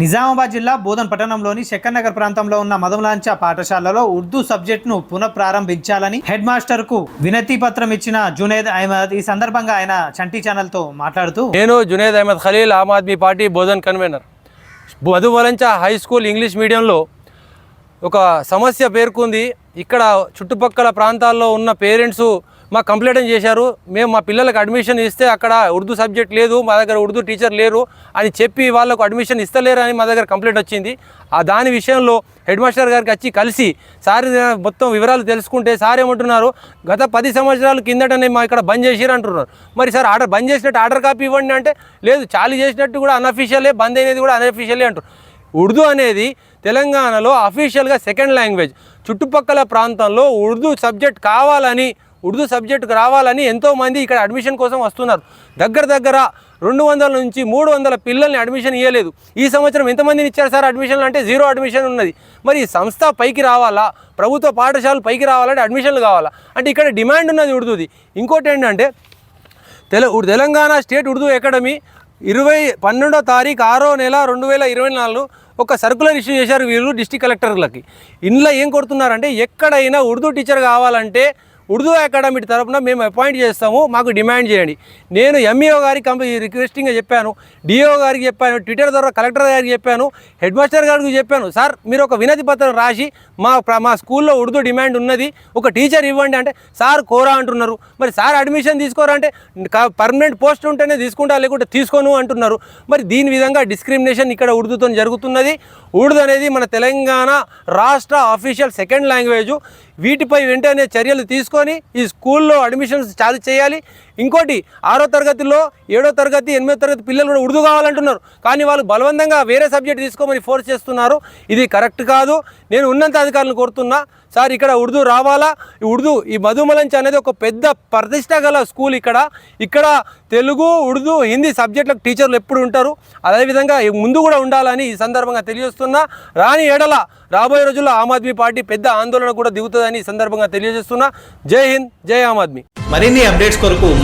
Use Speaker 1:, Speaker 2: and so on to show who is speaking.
Speaker 1: నిజామాబాద్ జిల్లా బోధన్ పట్టణంలోని శకర్నగర్ ప్రాంతంలో ఉన్న మధుమలాంచ పాఠశాలలో ఉర్దూ సబ్జెక్టును పునఃప్రారంభించాలని హెడ్ మాస్టర్కు వినతి పత్రం ఇచ్చిన జునేద్ అహ్మద్ ఈ సందర్భంగా ఆయన చంటి ఛానల్తో మాట్లాడుతూ
Speaker 2: నేను Juned Ahmed Khalil Aam Aadmi Party Bodhan convenor. Madhuvalancha high school English మీడియంలో ఒక సమస్య పేర్కొంది. ఇక్కడ చుట్టుపక్కల ప్రాంతాల్లో ఉన్న పేరెంట్స్ మా కంప్లైంట్ చేశారు? మేము మా పిల్లలకు అడ్మిషన్ ఇస్తే అక్కడ ఉర్దూ సబ్జెక్ట్ లేదు మా దగ్గర ఉర్దూ టీచర్ లేరు అని చెప్పి వాళ్ళకు అడ్మిషన్ ఇస్తలేరు అని మా దగ్గర కంప్లైంట్ వచ్చింది. ఆ దాని విషయంలో హెడ్ మాస్టర్ గారికి వచ్చి కలిసి సార్ మొత్తం వివరాలు తెలుసుకుంటే సార్ ఏమంటున్నారు? గత పది సంవత్సరాల కిందటనే మా ఇక్కడ బంద్ చేసిరు అంటున్నారు. మరి సార్ ఆర్డర్ బంద్ చేసినట్టు ఆర్డర్ కాపీ ఇవ్వండి అంటే లేదు చాలు చేసినట్టు కూడా అన్అఫీషియలే బంద్ అయినది కూడా అన్అఫీషియలే అంటారు ఉర్దూ అనేది తెలంగాణలో అఫీషియల్గా సెకండ్ లాంగ్వేజ్ చుట్టుపక్కల ప్రాంతంలో ఉర్దూ సబ్జెక్ట్ కావాలని ఉర్దూ సబ్జెక్టుకు రావాలని ఎంతోమంది ఇక్కడ అడ్మిషన్ కోసం వస్తున్నారు. దగ్గర దగ్గర రెండు వందల నుంచి మూడు వందల పిల్లల్ని అడ్మిషన్ ఇవ్వలేదు ఈ సంవత్సరం ఎంతమందిని ఇచ్చారు సార్ అడ్మిషన్లు అంటే జీరో అడ్మిషన్ ఉన్నది. మరి ఈ సంస్థ పైకి రావాలా? ప్రభుత్వ పాఠశాలలు పైకి రావాలంటే అడ్మిషన్లు కావాలా? అంటే ఇక్కడ డిమాండ్ ఉన్నది ఉర్దూది. ఇంకోటి ఏంటంటే తెల తెలంగాణ స్టేట్ ఉర్దూ అకాడమీ ఇరవై పన్నెండో తారీఖు ఆరో నెల రెండు వేల ఇరవై నాలుగు ఒక సర్కులర్ ఇష్యూ చేశారు వీళ్ళు డిస్టిక్ కలెక్టర్లకి. ఇందులో ఏం కొడుతున్నారంటే ఎక్కడైనా ఉర్దూ టీచర్ కావాలంటే ఉర్దూ అకాడమీ తరపున మేము అపాయింట్ చేస్తాము మాకు డిమాండ్ చేయండి. నేను ఎంఈఓ గారికి కంపెనీ రిక్వెస్టింగ్గా చెప్పాను. డిఓ గారికి చెప్పాను ట్విట్టర్ ద్వారా కలెక్టర్ గారికి చెప్పాను హెడ్ మాస్టర్ గారికి చెప్పాను. సార్ మీరు ఒక వినతి పత్రం రాసి మా మా స్కూల్లో ఉర్దూ డిమాండ్ ఉన్నది ఒక టీచర్ ఇవ్వండి అంటే సార్ కోరా అంటున్నారు. మరి సార్ అడ్మిషన్ తీసుకోరంటే పర్మనెంట్ పోస్ట్ ఉంటేనే తీసుకుంటా లేకుంటే తీసుకోను అంటున్నారు. మరి దీని విధంగా డిస్క్రిమినేషన్ ఇక్కడ ఉర్దూతో జరుగుతున్నది. ఉర్దూ అనేది మన తెలంగాణ రాష్ట్ర అఫీషియల్ సెకండ్ లాంగ్వేజ్ వీటిపై వెంటనే చర్యలు తీసుకొని ఈ స్కూల్లో అడ్మిషన్స్ చాలు చేయాలి. ఇంకోటి ఆరో తరగతిలో ఏడో తరగతి ఎనిమిదో తరగతి పిల్లలు కూడా ఉర్దూ కావాలంటున్నారు. కానీ వాళ్ళు బలవంతంగా వేరే సబ్జెక్ట్ తీసుకోమని ఫోర్స్ చేస్తున్నారు. ఇది కరెక్ట్ కాదు. నేను ఉన్నంత అధికారులను కోరుతున్నా. సార్ ఇక్కడ ఉర్దూ రావాలా? ఈ ఉర్దూ ఈ మధుమలంచి అనేది ఒక పెద్ద ప్రతిష్ట గల స్కూల్ ఇక్కడ. ఇక్కడ తెలుగు ఉర్దూ హిందీ సబ్జెక్టులకు టీచర్లు ఎప్పుడు ఉంటారు? అదేవిధంగా ముందు కూడా ఉండాలని ఈ సందర్భంగా తెలియజేస్తున్నా. రాని ఎడల రాబోయే రోజుల్లో ఆమ్ ఆద్మీ పార్టీ పెద్ద ఆందోళన కూడా దిగుతుందని ఈ సందర్భంగా తెలియజేస్తున్నా. జై హింద్ జై ఆమ్ ఆద్మీ.
Speaker 1: మరిన్ని అప్డేట్స్ కొరకు